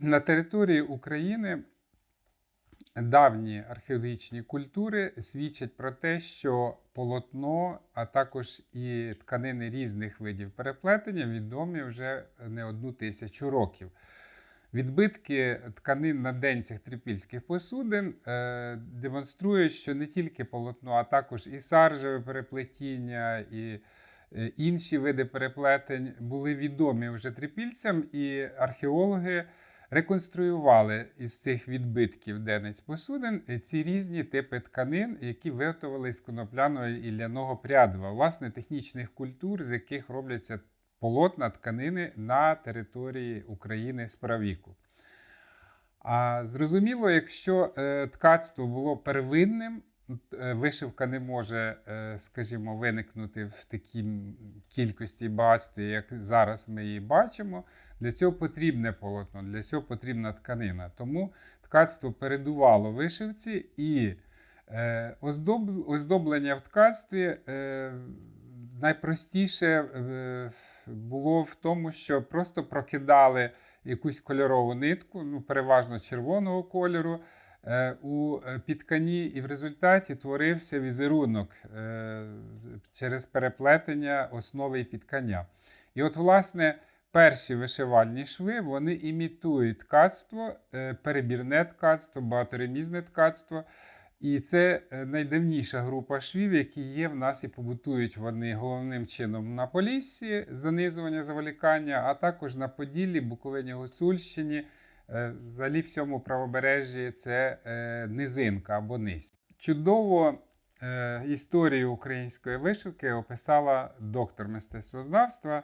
На території України давні археологічні культури свідчать про те, що полотно, а також і тканини різних видів переплетення відомі вже не одну тисячу років. Відбитки тканин на денцях трипільських посудин е, демонструють, що не тільки полотно, а також і саржеве переплетіння, і е, інші види переплетень були відомі вже трипільцям, і археологи реконструювали із цих відбитків денець посудин е, ці різні типи тканин, які виготовили з конопляного і ляного прядива, власне, технічних культур, з яких робляться полотна тканини на території України з правіку. А зрозуміло, якщо е, ткацтво було первинним, вишивка не може, е, скажімо, виникнути в такій кількості багатстві, як зараз ми її бачимо. Для цього потрібне полотно, для цього потрібна тканина. Тому ткацтво передувало вишивці і е, оздоб, оздоблення в ткацтві. Е, Найпростіше е, було в тому, що просто прокидали якусь кольорову нитку, ну, переважно червоного кольору, е, у е, підкані, і в результаті творився візерунок е, через переплетення основи і підкання. І от, власне, перші вишивальні шви вони імітують ткацтво, е, перебірне ткацтво, багаторемізне ткацтво. І це е, найдавніша група швів, які є в нас і побутують вони головним чином на Поліссі, занизування, заволікання, а також на Поділлі, Буковині, Гуцульщині, е, взагалі всьому правобережжі це е, низинка або низь. Чудово е, історію української вишивки описала доктор мистецтвознавства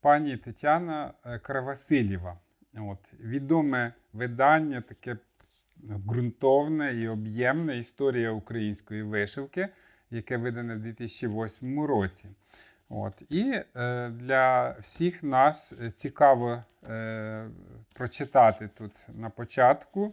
пані Тетяна е, Кравасилєва. От, відоме видання, таке ґрунтовне і об'ємне історія української вишивки, яке видане в 2008 році. От. І е, для всіх нас цікаво е, прочитати тут на початку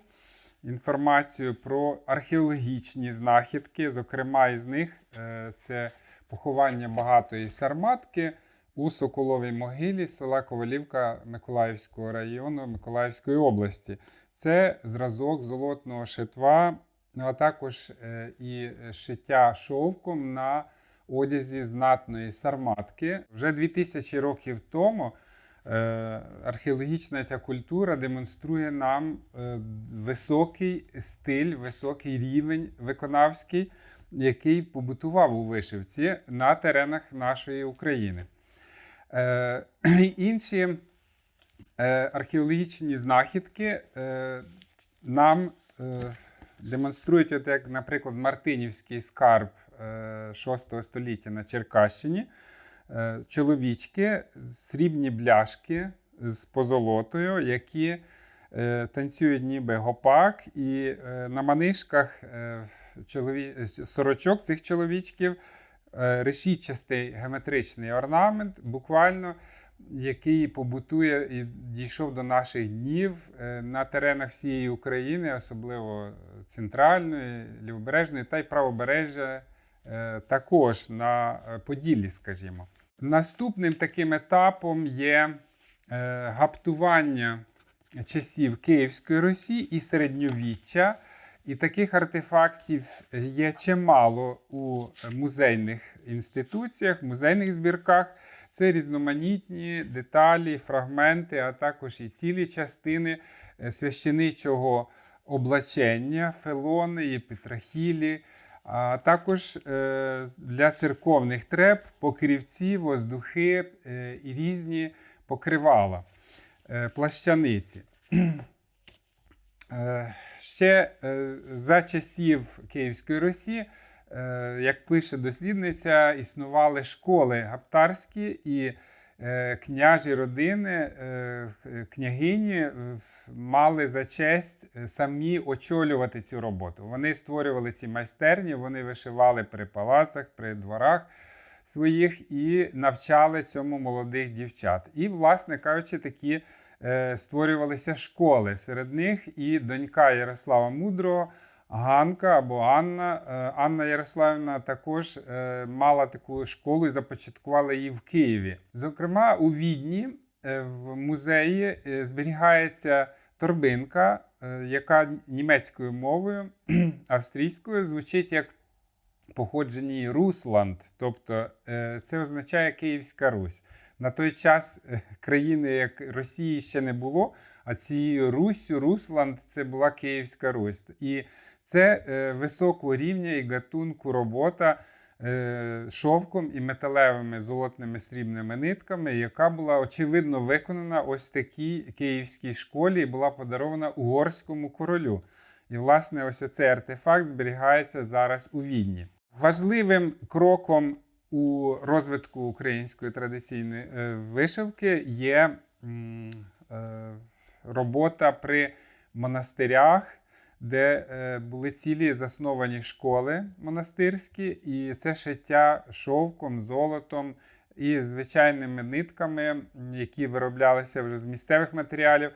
інформацію про археологічні знахідки. Зокрема, із них е, це поховання багатої сарматки у Соколовій могилі села Ковалівка Миколаївського району Миколаївської області. Це зразок золотного шитва, а також е, і шиття шовком на одязі знатної сарматки. Вже 2000 років тому е, археологічна ця культура демонструє нам е, високий стиль, високий рівень виконавський, який побутував у вишивці на теренах нашої України. Е, Інші археологічні знахідки нам демонструють, от як, наприклад, Мартинівський скарб е, 6 століття на Черкащині. Е, чоловічки, срібні бляшки з позолотою, які е, танцюють ніби гопак, і е, на манишках е, сорочок цих чоловічків е, решітчастий геометричний орнамент, буквально який побутує і дійшов до наших днів е, на теренах всієї України, особливо центральної, лівобережної та й правобережжя, е, також на е, Поділлі, скажімо. Наступним таким етапом є е, гаптування часів Київської Русі і середньовіччя. І таких артефактів є чимало у музейних інституціях, музейних збірках. Це різноманітні деталі, фрагменти, а також і цілі частини е, священичого облачення, фелони, єпітрахілі, а також е, для церковних треб покрівці, воздухи е, і різні покривала, е, плащаниці. Ще за часів Київської Русі, як пише дослідниця, існували школи гаптарські і княжі родини, е, княгині е, мали за честь е, самі очолювати цю роботу. Вони створювали ці майстерні, вони вишивали при палацах, при дворах своїх і навчали цьому молодих дівчат. І, власне кажучи, такі е, створювалися школи. Серед них і донька Ярослава Мудрого. Ганка або Анна. Е, Анна Ярославівна також е, мала таку школу і започаткувала її в Києві. Зокрема, у Відні е, в музеї зберігається торбинка, яка німецькою мовою австрійською звучить як походженні Русланд, тобто це означає Київська Русь. На той час країни, як Росії, ще не було, а цією Руссю, Русланд це була Київська Русь. І це е, високого рівня і гатунку робота е, шовком і металевими золотними срібними нитками, яка була очевидно виконана ось в такій київській школі і була подарована угорському королю. І, власне, ось цей артефакт зберігається зараз у Відні. Важливим кроком у розвитку української традиційної е, вишивки є робота при монастирях, де е, були цілі засновані школи монастирські, і це шиття шовком, золотом і звичайними нитками, які вироблялися вже з місцевих матеріалів.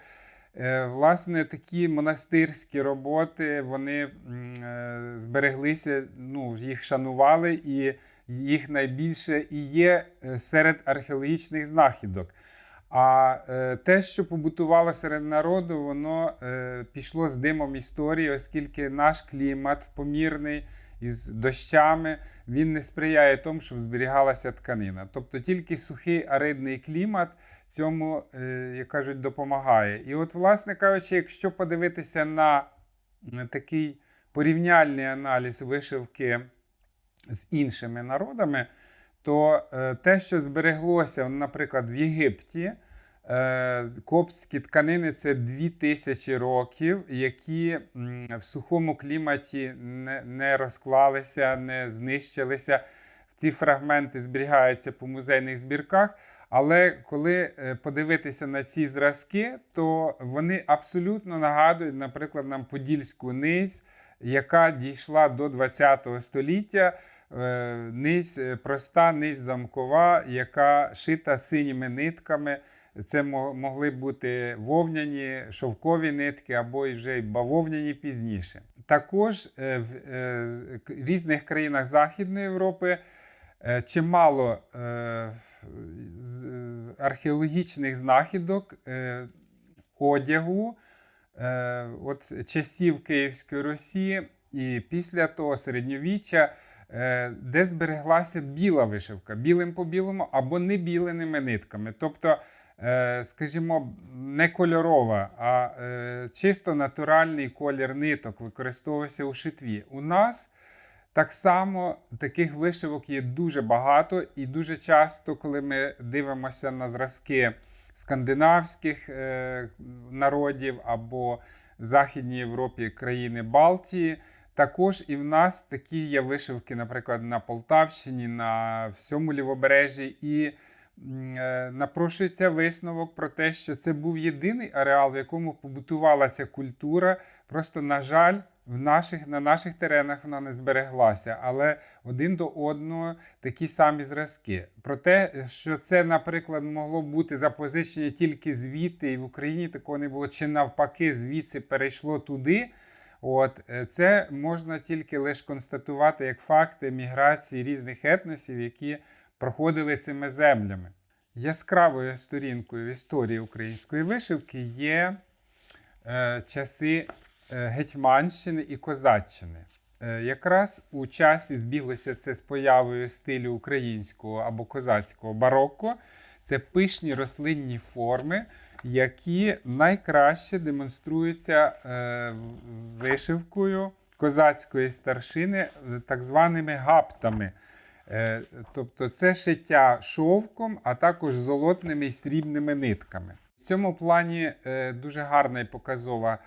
Е, Власне, такі монастирські роботи вони е, збереглися, ну, їх шанували, і їх найбільше і є серед археологічних знахідок. А е, те, що побутувало серед народу, воно е, пішло з димом історії, оскільки наш клімат помірний із дощами, він не сприяє тому, щоб зберігалася тканина. Тобто тільки сухий аридний клімат цьому, е, як кажуть, допомагає. І от, власне кажучи, якщо подивитися на такий порівняльний аналіз вишивки з іншими народами, то е, те, що збереглося, наприклад, в Єгипті, е, коптські тканини це 2000 років, які в сухому кліматі не, не розклалися, не знищилися. Ці фрагменти зберігаються по музейних збірках. Але коли е, подивитися на ці зразки, то вони абсолютно нагадують, наприклад, нам Подільську низь, яка дійшла до ХХ століття. Е, Низь е, проста, низь замкова, яка шита синіми нитками. Це могли бути вовняні, шовкові нитки або вже й бавовняні пізніше. Також е, в різних країнах Західної Європи чимало археологічних знахідок одягу от часів Київської Росії і після того середньовіччя, де збереглася біла вишивка, білим по білому або не біленими нитками. Тобто, е, скажімо, не кольорова, а е, чисто натуральний колір ниток використовувався у шитві. У нас так само таких вишивок є дуже багато, і дуже часто, коли ми дивимося на зразки скандинавських е, народів або в Західній Європі країни Балтії, також і в нас такі є вишивки, наприклад, на Полтавщині, на всьому лівобережжі. І е, напрошується висновок про те, що це був єдиний ареал, в якому побутувала ця культура. Просто, на жаль, в наших, на наших теренах вона не збереглася, але один до одного такі самі зразки. Про те, що це, наприклад, могло бути запозичення тільки звідти, і в Україні такого не було, чи навпаки, звідси перейшло туди. От е, це можна тільки лише констатувати як факти міграції різних етносів, які проходили цими землями. Яскравою сторінкою в історії української вишивки є е, часи е, Гетьманщини і Козаччини. Е, якраз у часі збіглося це з появою стилю українського або козацького барокко. Це пишні рослинні форми, які найкраще демонструються е, вишивкою козацької старшини, е, так званими гаптами. Е, Тобто це шиття шовком, а також золотними і срібними нитками. В цьому плані дуже гарна і показова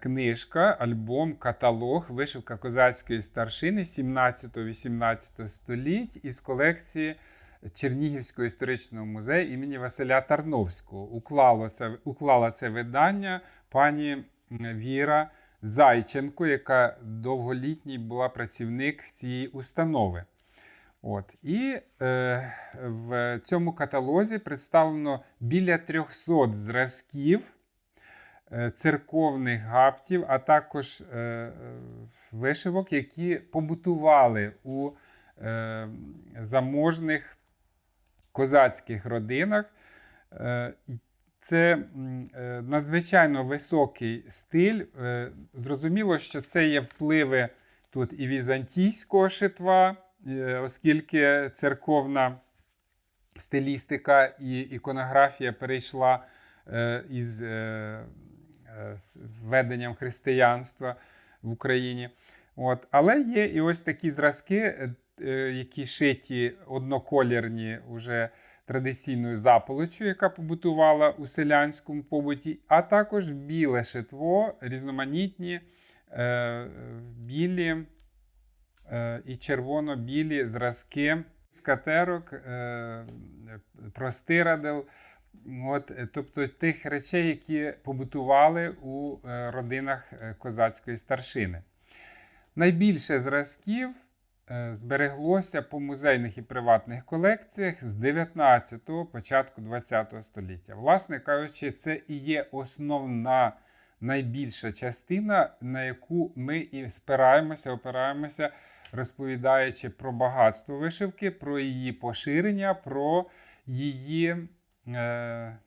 книжка, альбом, каталог, вишивка козацької старшини 17-18 століть із колекції Чернігівського історичного музею імені Василя Тарновського. Уклало це, уклала це видання пані Віра Зайченко, яка довголітній була працівник цієї установи. От. І е, в цьому каталозі представлено біля 300 зразків е, церковних гаптів, а також е, вишивок, які побутували у е, заможних козацьких родинах. Е, це е, надзвичайно високий стиль. Е, Зрозуміло, що це є впливи тут і візантійського шитва, оскільки церковна стилістика і іконографія перейшла із введенням християнства в Україні. От. Але є і ось такі зразки, які шиті одноколірні уже традиційною заполоччю, яка побутувала у селянському побуті, а також біле шитво, різноманітні е, білі е, і червоно-білі зразки скатерок, е, простирадел. От, е, тобто тих речей, які побутували у е, родинах е, козацької старшини. Найбільше зразків е, збереглося по музейних і приватних колекціях з 19-го, початку 20-го століття. Власне кажучи, це і є основна найбільша частина, на яку ми і спираємося, опираємося, розповідаючи про багатство вишивки, про її поширення, про її е,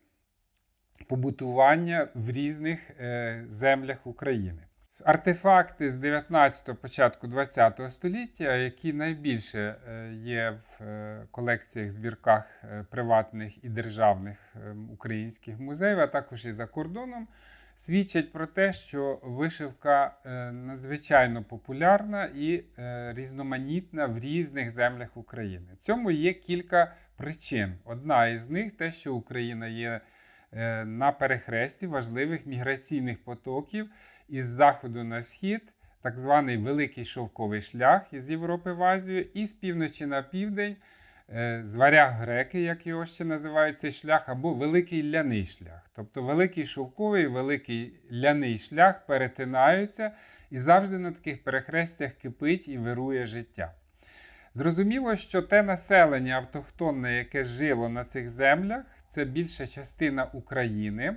побутування в різних е, землях України. Артефакти з 19-го, початку 20-го століття, які найбільше е, є в е, колекціях, збірках е, приватних і державних українських музеїв, а також і за кордоном, свідчать про те, що вишивка надзвичайно популярна і різноманітна в різних землях України. Цьому є кілька причин. Одна із них те, що Україна є на перехресті важливих міграційних потоків із заходу на схід, так званий Великий Шовковий шлях із Європи в Азію, і з півночі на південь е, з греки, як його ще називають цей шлях, або Великий ляний шлях. Тобто Великий Шовковий Великий ляний шлях перетинаються, і завжди на таких перехрестях кипить і вирує життя. Зрозуміло, що те населення автохтонне, яке жило на цих землях, це більша частина України,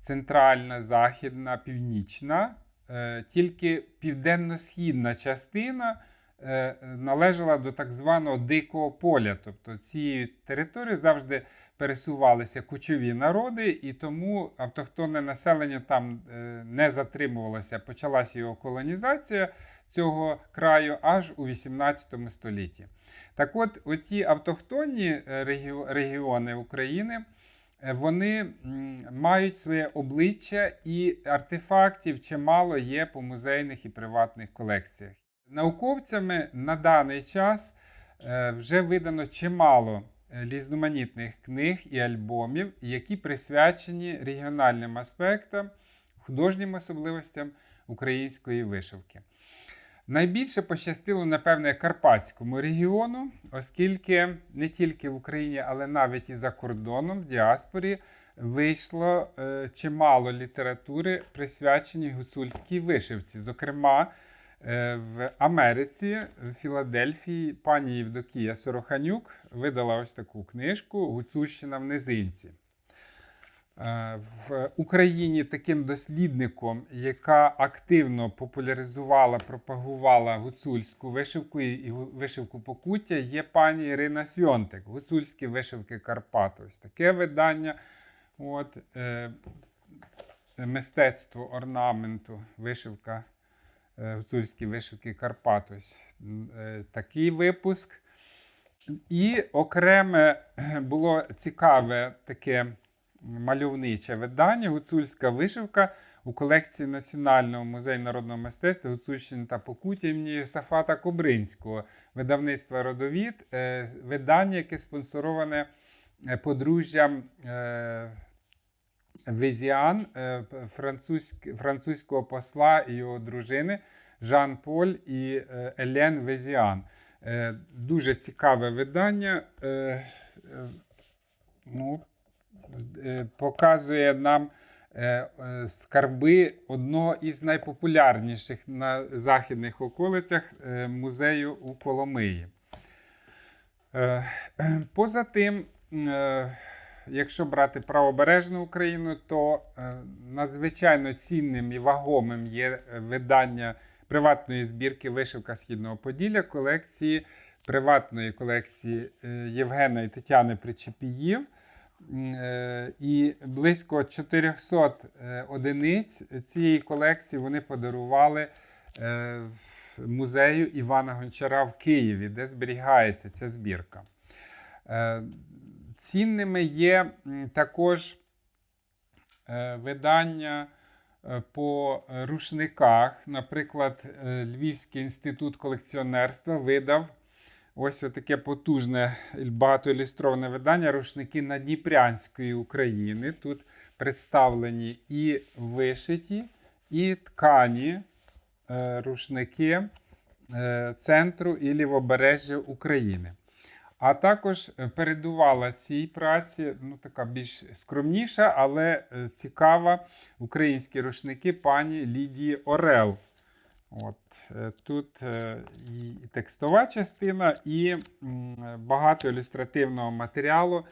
центральна, західна, північна. Е, Тільки південно-східна частина е, належала до так званого дикого поля. Тобто цією територією завжди пересувалися кочові народи, і тому автохтонне населення там е, не затримувалося. Почалася його колонізація цього краю аж у 18 столітті. Так от, оті автохтонні регіони України. Е, Вони мають своє обличчя і артефактів чимало є по музейних і приватних колекціях. Науковцями на даний час е, вже видано чимало е, різноманітних книг і альбомів, які присвячені регіональним аспектам, художнім особливостям української вишивки. Найбільше пощастило, напевне, Карпатському регіону, оскільки не тільки в Україні, але навіть і за кордоном, в діаспорі, вийшло е, чимало літератури, присвячені гуцульській вишивці. Зокрема, е, в Америці, в Філадельфії, пані Євдокія Сороханюк видала ось таку книжку Гуцульщина в низинці. Е, В Україні таким дослідником, яка активно популяризувала, пропагувала гуцульську вишивку і вишивку покуття, є пані Ірина Сьонтик, гуцульські вишивки Карпат. Ось таке видання. От, е, мистецтво орнаменту, вишивка, е, гуцульські вишивки Карпат. Ось е, такий випуск. І окреме е, було цікаве таке мальовниче видання Гуцульська вишивка у колекції Національного музею народного мистецтва Гуцульщини та Покуття імені Сафата Кобринського, видавництва Родовід, е, видання, яке спонсороване е, подружжям е, Везіан, французького посла і його дружини Жан-Поль і е, Елен Везіан. Дуже цікаве видання. Ну, показує нам е, е, скарби одного із найпопулярніших на західних околицях е, музею у Коломиї. Е, Поза тим, е, якщо брати правобережну Україну, то е, надзвичайно цінним і вагомим є е, видання приватної збірки Вишивка Східного Поділля колекції приватної колекції е, Євгена і Тетяни Причепіїв. Е, І близько 400 е, одиниць цієї колекції вони подарували е, музею Івана Гончара в Києві, де зберігається ця збірка. Цінними є також видання по рушниках. Наприклад, Львівський інститут колекціонерства видав ось таке потужне багатоілюстроване видання Рушники Надніпрянської України. Тут представлені і вишиті, і ткані е, рушники е, центру і лівобережжя України. А також передувала цій праці, ну така більш скромніша, але е, цікава українські рушники пані Лідії Орел. От, е, тут е, і текстова частина, і багато ілюстративного матеріалу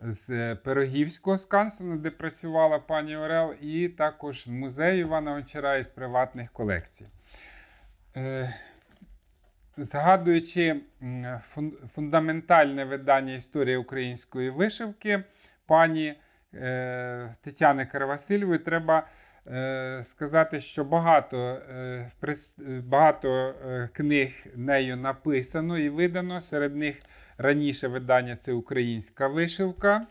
з е, Пирогівського скансену, де працювала пані Орел, і також музею Івана Гончара із приватних колекцій. Згадуючи фундаментальне видання історії української вишивки, пані Тетяни Каравасильової, треба сказати, що багато, е, е, багато е, книг нею написано і видано. Серед них раніше видання це Українська вишивка.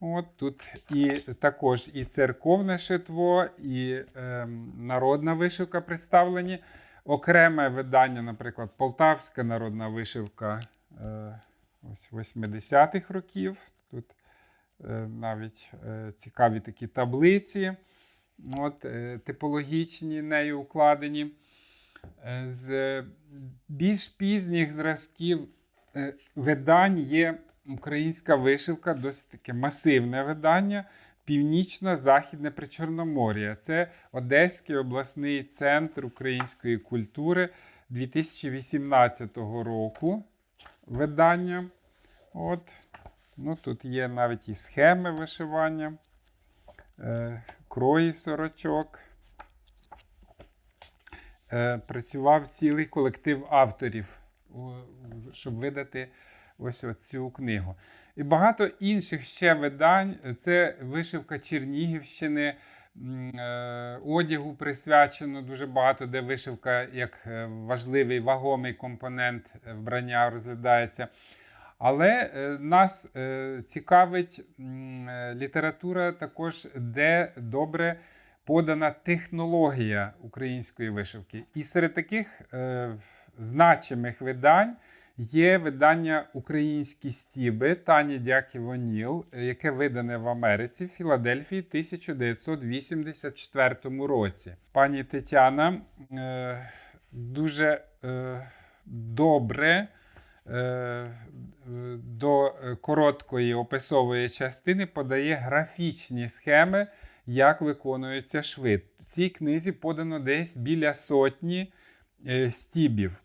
От тут і також і церковне шитво, і ем, народна вишивка представлені. Окреме видання, наприклад, Полтавська народна вишивка е, ось 80-х років. Тут е, навіть е, цікаві такі таблиці, от, е, типологічні нею укладені. Е, З більш пізніх зразків е, видань є українська вишивка, досить таке масивне видання. Північно-Західне Причорномор'я. Це Одеський обласний центр української культури 2018 року видання. От. Ну, тут є навіть і схеми вишивання, е, крої сорочок. Е, працював цілий колектив авторів, щоб видати ось цю книгу. І багато інших ще видань. Це вишивка Чернігівщини, е, одягу присвячено дуже багато, де вишивка як важливий вагомий компонент вбрання розглядається. Але е, нас е, цікавить е, література також, де добре подана технологія української вишивки. І серед таких значимих видань є видання Українські стіби Тані Дяків Оніл, е, яке видане в Америці в Філадельфії в 1984 році. Пані Тетяна дуже добре. Е, До короткої описової частини подає графічні схеми, як виконується швид. В цій книзі подано десь біля сотні е, стібів.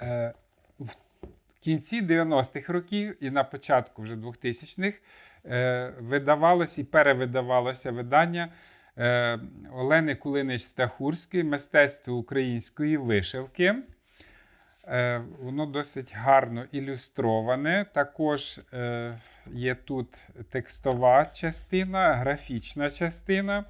Е, В кінці 90-х років і на початку вже 2000-х е, видавалось і перевидавалося видання Олени Кулинич-Стахурської Мистецтво української вишивки. Е, Воно досить гарно ілюстроване. Також е, є тут текстова частина, графічна частина.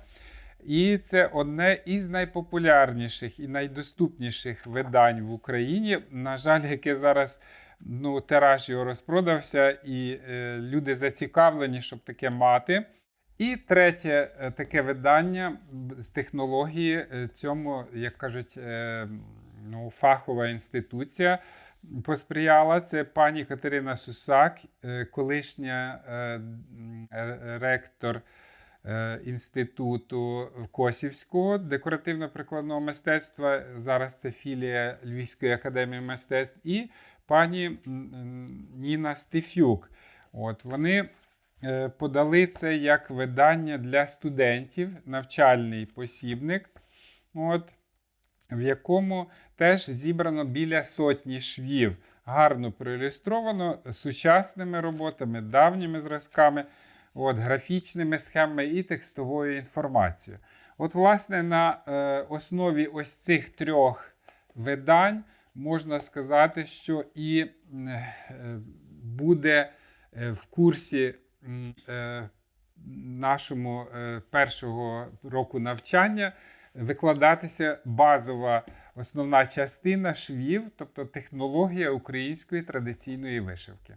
І це одне із найпопулярніших і найдоступніших видань в Україні. На жаль, яке зараз ну, тираж його розпродався, і е, люди зацікавлені, щоб таке мати. І третє таке видання з технології цьому, як кажуть, ну, фахова інституція посприяла. Це пані Катерина Сусак, е, колишня е, ректор е, інституту Косівського декоративно-прикладного мистецтва. Зараз це філія Львівської академії мистецтв, і пані Ніна Стефюк. От вони подали це як видання для студентів, навчальний посібник, от, в якому теж зібрано біля сотні швів. Гарно проілюстровано сучасними роботами, давніми зразками, от, графічними схемами і текстовою інформацією. От, власне, на е, основі ось цих трьох видань можна сказати, що і е, буде е, в курсі е, нашому е, першого року навчання викладатися базова основна частина швів, тобто технологія української традиційної вишивки.